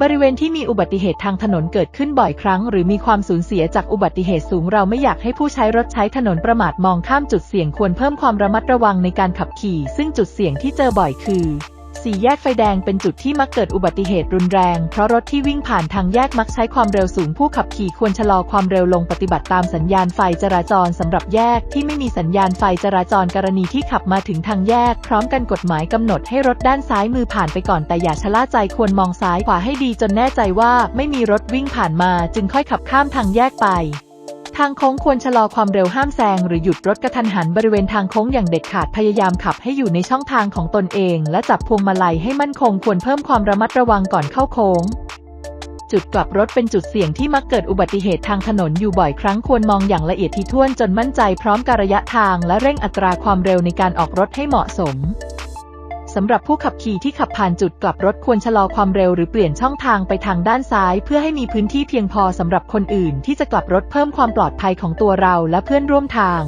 บริเวณที่มีอุบัติเหตุทางถนนเกิดขึ้นบ่อยครั้ง หรือมีความสูญเสียจากอุบัติเหตุสูงเราไม่อยากให้ผู้ใช้รถใช้ถนนประมาทมองข้ามจุดเสี่ยงควรเพิ่มความระมัดระวังในการขับขี่ ซึ่งจุดเสี่ยงที่เจอบ่อยคือ สี่แยกไฟแดงเป็นจุดที่มักเกิดอุบัติเหตุรุนแรง เพราะรถที่วิ่งผ่านทางแยกมักใช้ความเร็วสูงผู้ขับขี่ควรชะลอความเร็วลงปฏิบัติตามสัญญาณไฟจราจรสำหรับแยกที่ไม่มีสัญญาณไฟจราจรกรณีที่ขับมาถึงทางแยก พร้อมกันกฎหมายกำหนดให้รถด้านซ้ายมือผ่านไปก่อนแต่อย่าชะล่าใจควรมองซ้ายขวาให้ดีจนแน่ใจว่าไม่มีรถวิ่งผ่านมา จึงค่อยขับข้ามทางแยกไปางโค้งควรชะลอความเร็วห้ามแซงหรือหยุดรถกระทันหันบริเวณทางโค้งอย่างเด็ดขาดพยายามขับให้อยู่ในช่องทางของตนเอง และจับพวงมาลัยให้มั่นคงควรเพิ่มความระมัดระวังก่อนเข้าโค้งจุดกลับรถเป็นจุดเสี่ยงที่มักเกิดอุบัติเหตุทางถนนอยู่บ่อยครั้งควรมองอย่างละเอียดถี่วนจนมั่นใจพร้อมกับระยะทางและเร่งอัตราความเร็วในการออกรถให้เหมาะสม สำหรับผู้ขับขี่ที่ขับผ่านจุดกลับรถควรชะลอความเร็วหรือเปลี่ยนช่องทางไปทางด้านซ้าย เพื่อให้มีพื้นที่เพียงพอสำหรับคนอื่นที่จะกลับรถเพิ่มความปลอดภัยของตัวเราและเพื่อนร่วมทาง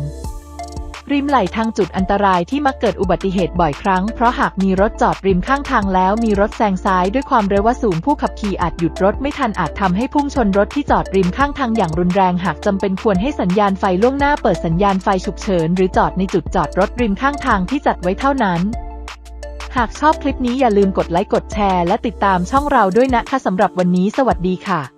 ริมไหลทางจุดอันตรายที่มักเกิดอุบัติเหตุบ่อยครั้ง เพราะหากมีรถจอดริมข้างทางแล้วมีรถแซงซ้ายด้วยความเร็วว่าสูงผู้ขับขี่อาจหยุดรถไม่ทันอาจทำให้พุ่งชนรถที่จอดริมข้างทางอย่างรุนแรงหากจำเป็นควรให้สัญญาณไฟล่วงหน้าเปิดสัญญาณไฟฉุกเฉินหรือจอดในจุดจอดรถริมข้างทางที่จัดไว้เท่านั้น หากชอบคลิปนี้อย่าลืมกดไลค์กดแชร์และติดตามช่องเราด้วยนะคะสำหรับวันนี้สวัสดีค่ะ